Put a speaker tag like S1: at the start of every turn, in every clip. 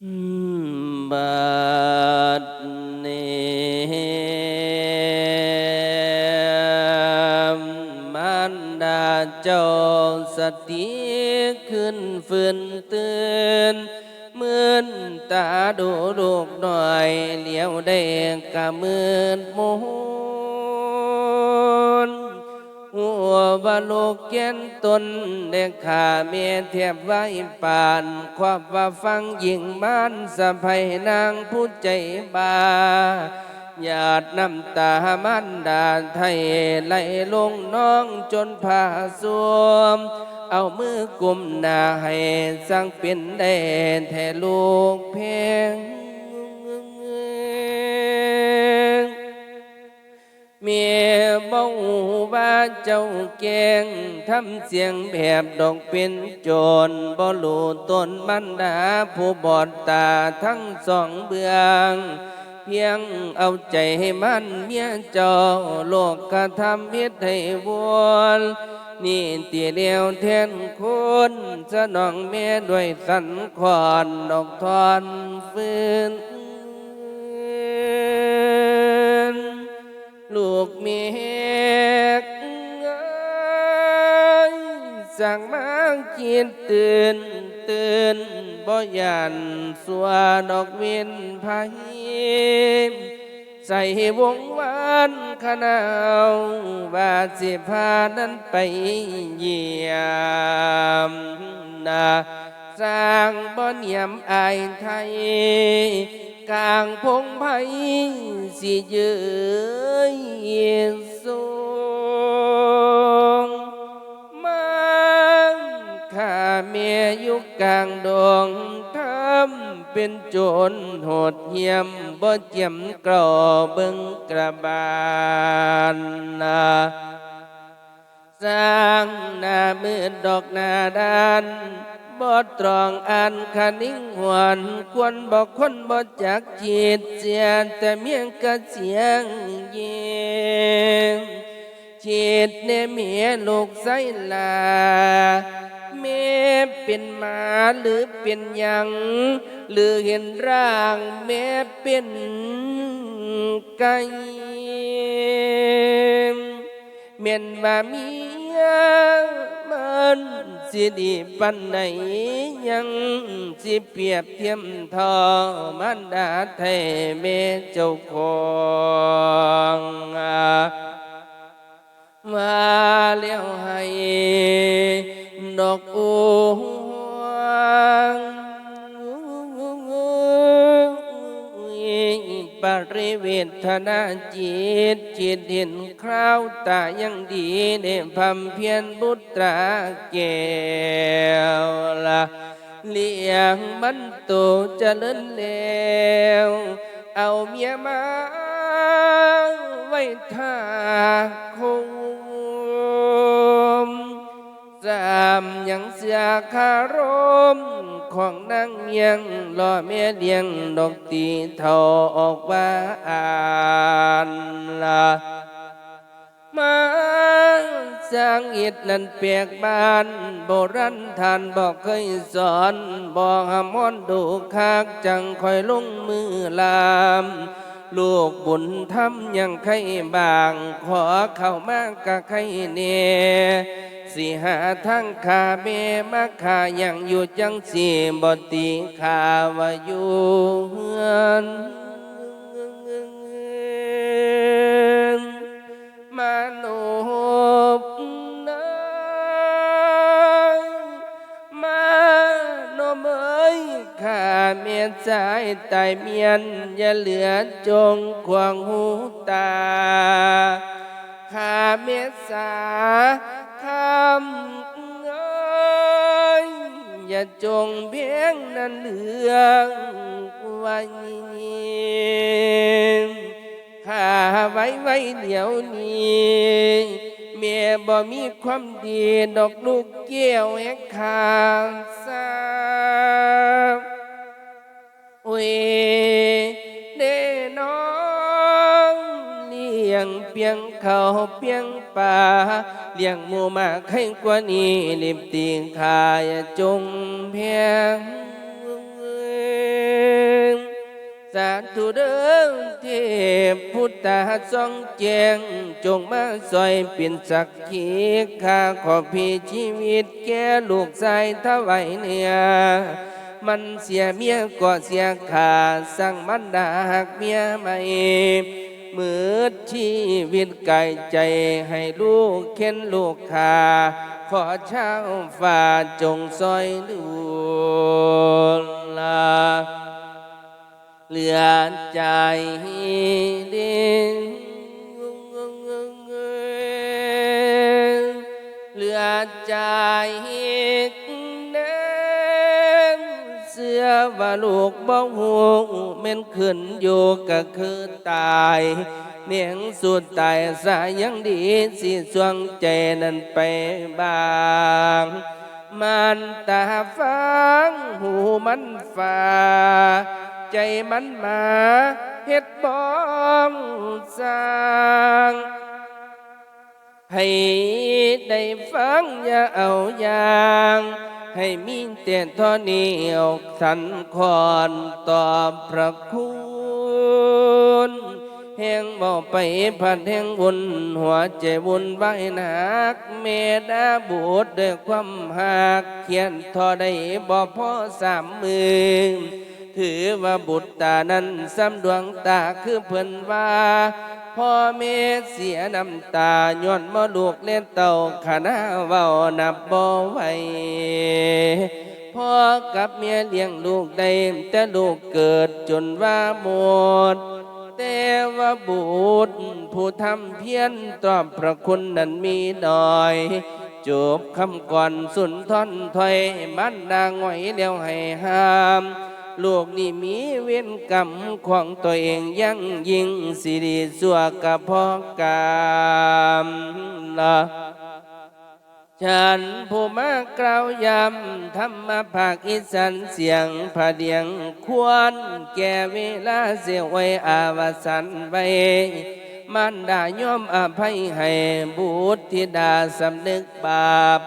S1: บัดนี้มันดาเจ้าสติขึ้นฟื้นตื่นเหมือนตาดูลูกหน่อยเลี้ยวได้กะมืนมน หัวบาลูกเกียนตนเด็กขาเมียเทียบไว้ปานความว่าฟังยิงบ้านสะพายนางผู้ใจบาหยาดน้ำตามันดาไทยไหลลงน้องจนผ้าสวม เอามือกุมหน้าให้สร้างเป็นได้แท่ลูกเพียงเมียบ่หู ว่าเจ้าแกงทำเสียงแบบดอกเป็นโจรบ่รู้ต้นมันดาผู้บอดตาทั้งสองเบืองเพียงเอาใจให้มันเมียเจ้าโลกกระทำเฮ็ดให้วนนี่ตีเดียวแทนคนสนองแม่ด้วยสันขอนดอกทอนฟืนลูกเมีย สั่งมาคิดตื่นตื่นบ่ยันสัวดอกเวียนพายใส่วงวานขนาวว่าสิพานั้นไปเยี่ยมนาสร้างบ่เนียมอายไทย กลางพงไผ่สิเยืยางดงทำเป็นโจรโหดเหี้ยมบ่เจียมกรอเบิงกระบาลนาสร้างหน้ามืดดอกหน้าดานบ่ตรองอ่านคนิ่งหวนควรบอกคนบ่จักจิตเสียแต่เมียงกะเสียงเย็นจิตเนเมียลูกไสลา แม่เป็นหมาหรือเป็นยัง หรือเห็นร่างแม่เป็นไก่เมียนว่าเมียมันสิดีปันไหนยังสิเปรียบเทียมทอมันดาไทยเมเจ้าของมาเลี้ยวให้ ดอกอูปริเวทนาจิต จิตเห็นคราวตายังดีเดพำเพียนบุตราแก้วละเลี้ยงมันโตเจริญแล้วเอาเมียมาไว้ท่าคงามยังเสียคารม ของนางเมียงรอเมียเลี้ยงดอกตีเท่าออกว่าอ่านละมาสร้างอิฐนั้นเปียกบานโบราณท่านบอกเคยสอนบอกหามอนดูคักจังคอยลงมือลามลูกบุญทำยังใครบาง ขอเข้ามากะใครเน สิหาทั้งขาเมมาขายังอยู่จังสีบติขาวาอยู่เฮือนมนุษย์นะมาโนมเอ้ยข้าเมียนสายตายเมียนอย่าเหลือจงควงหูตาข้าเมตสา คำเอ้ยอย่าจงเพียงนั้นเหลืองไว้ข้าไว้ไว้เดี๋ยวนี้เมียบ่มีความดีดอกลูกเกี้ยวแหกขาซาเว ยงเปียงเขาเปียงป่าเลี้ยงหมูมากให้กว่านี้ลิบตีงขายจงเพียงสาธุเดิมเทพพุทธาทรงแจงจงมาซอยเป็นสักขีข้าขอพี่ชีวิตแก่ลูกชายทวายเนี่ยมันเสียเมียก็เสียขาสั่งมันดาหักเมียใหม่ มืดชีวิตไก่ใจให้ลูกเข็นลูกขาขอเช้าฝ่าจงซอยดูลาเหลือใจเด่นเหลือใจ สื้อว่าลูกบ่หูเม่นขึ้นอยู่ก็คือตายเมียงสุดตายสายยังดีสิสวงใจนั้นไปบางมันตาฟังหูมันฟ้าใจมันมาเฮ็ดบ้องสร้างให้ได้ฟังอย่าเอาอย่าง ให้มีแต่เท่อนี้อกสันคอนตอบพระคุณแห่งบอกไปพัดแห่งบุญหัวใจบุญไว้หนัก เมดาบูดด้วยความหักเขียนทอได้บ่พอสามมือถือว่าบุตรตานั้นซ้ำดวงตาคือเพิ่นว่า พ่อแม่เสียน้ำตาย้อนมาลูกเล่นเต่าขณะเว้านับบ่ไหวพ่อกับเมียเลี้ยงลูกได้แต่ลูกเกิดจนว่าหมดแต่ว่าบุตรผู้ทำเพียรตอบพระคุณนั้นมีน้อยจบคำก่อนสุนทรถอยมันดาง่อยแล้วให้ห้าม ลูกนี่มีเว้นกรรมของตัวเองยังยิ่งสิริสัวกับพ่อกามละฉันผู้มากล่าวยำธรรมภาคอีสานเสียงผาเดียงควร แก่เวลาเสียไว้อาวสันไว้มันดายอมอภัยให้บุตรธิดาสำนึกบาป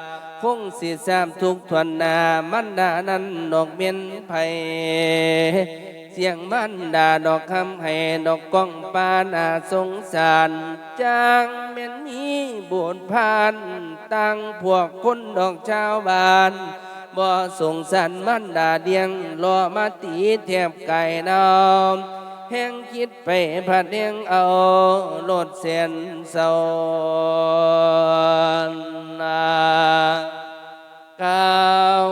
S1: คงสิสามทุกทวนนามันดานั้นดอกเมียนไผ่เสียงมันดาดอกคำให้ดอกก้องปานาสงสารจางเมียนมีบุญพานตั้งพวกคนดอกชาวบ้านบ่สงสารมันดาเดียงรอมาตีแทบไก่นอ แห่งคิดไปผัดเลียงเอาโลดเสียนเศร้านกาว